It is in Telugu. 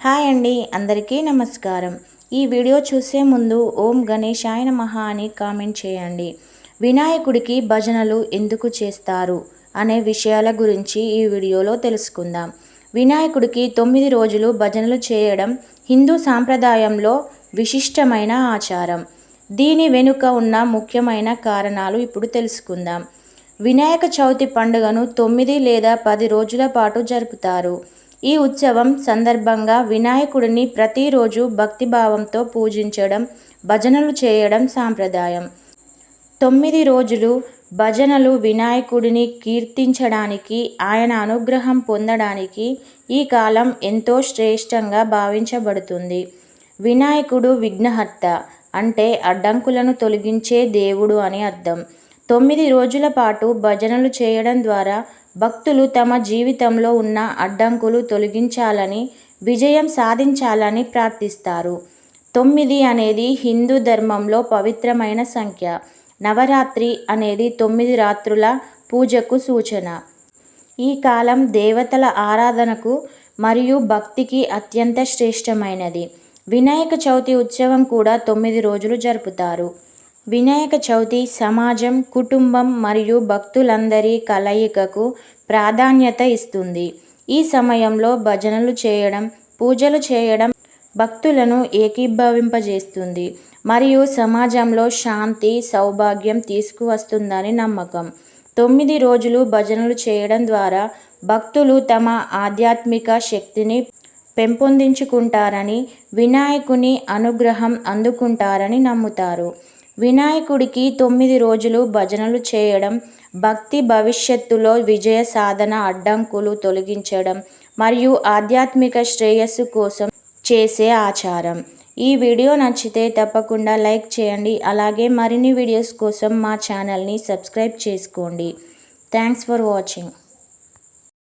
హాయ్ అండి అందరికీ నమస్కారం. ఈ వీడియో చూసే ముందు ఓం గణేశాయ నమః అని కామెంట్ చేయండి. వినాయకుడికి భజనలు ఎందుకు చేస్తారు అనే విషయాల గురించి ఈ వీడియోలో తెలుసుకుందాం. వినాయకుడికి తొమ్మిది రోజులు భజనలు చేయడం హిందూ సాంప్రదాయంలో విశిష్టమైన ఆచారం. దీని వెనుక ఉన్న ముఖ్యమైన కారణాలు ఇప్పుడు తెలుసుకుందాం. వినాయక చవితి పండుగను తొమ్మిది లేదా పది రోజుల పాటు జరుపుతారు. ఈ ఉత్సవం సందర్భంగా వినాయకుడిని ప్రతిరోజు భక్తిభావంతో పూజించడం భజనలు చేయడం సాంప్రదాయం. తొమ్మిది రోజులు భజనలు వినాయకుడిని కీర్తించడానికి ఆయన అనుగ్రహం పొందడానికి ఈ కాలం ఎంతో శ్రేష్టంగా భావించబడుతుంది. వినాయకుడు విఘ్నహర్త అంటే అడ్డంకులను తొలగించే దేవుడు అని అర్థం. తొమ్మిది రోజుల పాటు భజనలు చేయడం ద్వారా భక్తులు తమ జీవితంలో ఉన్న అడ్డంకులు తొలగించాలని విజయం సాధించాలని ప్రార్థిస్తారు. తొమ్మిది అనేది హిందూ ధర్మంలో పవిత్రమైన సంఖ్య. నవరాత్రి అనేది తొమ్మిది రాత్రుల పూజకు సూచన. ఈ కాలం దేవతల ఆరాధనకు మరియు భక్తికి అత్యంత శ్రేష్టమైనది. వినాయక చవితి ఉత్సవం కూడా తొమ్మిది రోజులు జరుపుతారు. వినాయక చవితి సమాజం కుటుంబం మరియు భక్తులందరి కలయికకు ప్రాధాన్యత ఇస్తుంది. ఈ సమయంలో భజనలు చేయడం పూజలు చేయడం భక్తులను ఏకీభవింపజేస్తుంది మరియు సమాజంలో శాంతి సౌభాగ్యం తీసుకువస్తుందని నమ్మకం. తొమ్మిది రోజులు భజనలు చేయడం ద్వారా భక్తులు తమ ఆధ్యాత్మిక శక్తిని పెంపొందించుకుంటారని వినాయకుని అనుగ్రహం అందుకుంటారని నమ్ముతారు. వినాయకుడికి తొమ్మిది రోజులు భజనలు చేయడం భక్తి భవిష్యత్తులో విజయ సాధన అడ్డంకులు తొలగించడం మరియు ఆధ్యాత్మిక శ్రేయస్సు కోసం చేసే ఆచారం. ఈ వీడియో నచ్చితే తప్పకుండా లైక్ చేయండి. అలాగే మరిన్ని వీడియోస్ కోసం మా ఛానల్ని సబ్స్క్రైబ్ చేసుకోండి. Thanks for watching.